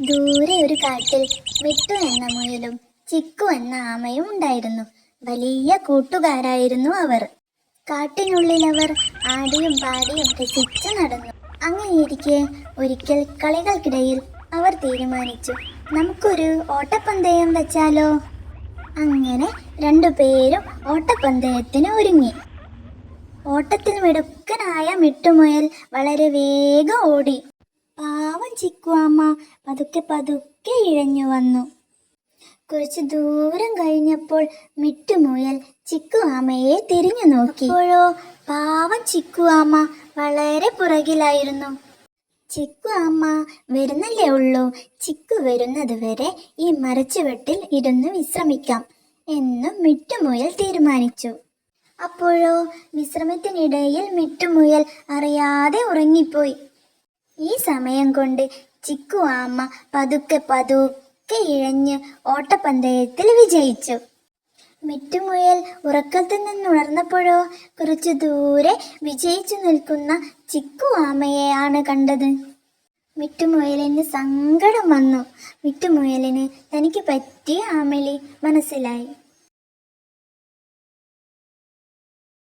ദൂരെ ഒരു കാട്ടിൽ മിട്ടു എന്ന മുയലും ചിക്കു എന്ന ആമയും ഉണ്ടായിരുന്നു. വലിയ കൂട്ടുകാരായിരുന്നു അവർ. കാട്ടിനുള്ളിൽ അവർ ആടിയും പാടിയും രസിച്ചു നടന്നു. അങ്ങനെയിരിക്കെ ഒരിക്കൽ കളികൾക്കിടയിൽ അവർ തീരുമാനിച്ചു നമുക്കൊരു ഓട്ടപ്പന്തയം വെച്ചാലോ? അങ്ങനെ രണ്ടുപേരും ഓട്ടപ്പന്തയത്തിന് ഒരുങ്ങി. ഓട്ടത്തിൽ മിടുക്കനായ മിട്ടുമുയൽ വളരെ വേഗം ഓടി. പാവം ചിക്കുവാമ്മ പതുക്കെ പതുക്കെ ഇഴഞ്ഞു വന്നു. കുറച്ച് ദൂരം കഴിഞ്ഞപ്പോൾ മിട്ടുമുയൽ ചിക്കുവാമയെ തിരിഞ്ഞു നോക്കി. അപ്പോഴോ പാവം ചിക്കുവാമ്മ വളരെ പുറകിലായിരുന്നു. ചിക്കു അമ്മ വരുന്നല്ലേ ഉള്ളൂ. ചിക്കു വരുന്നത് വരെ ഈ മരച്ചുവെട്ടിൽ ഇരുന്ന് വിശ്രമിക്കാം എന്ന് മിട്ടുമുയൽ തീരുമാനിച്ചു. അപ്പോഴോ വിശ്രമത്തിനിടയിൽ മിട്ടുമുയൽ അറിയാതെ ഉറങ്ങിപ്പോയി. ഈ സമയം കൊണ്ട് ചിക്കു അമ്മ പതുക്കെ പതുക്കെ ഇഴഞ്ഞ് ഓട്ടപ്പന്തയത്തിൽ വിജയിച്ചു. മിറ്റുമുയൽ ഉറക്കത്തിൽ നിന്നുണർന്നപ്പോഴോ കുറച്ചു ദൂരെ വിജയിച്ചു നിൽക്കുന്ന ചിക്കു ആമയെയാണ് കണ്ടത്. മിറ്റുമുയലിന് സങ്കടം വന്നു. മിറ്റുമുയലിന് തനിക്ക് പറ്റിയ ആമലി മനസ്സിലായി.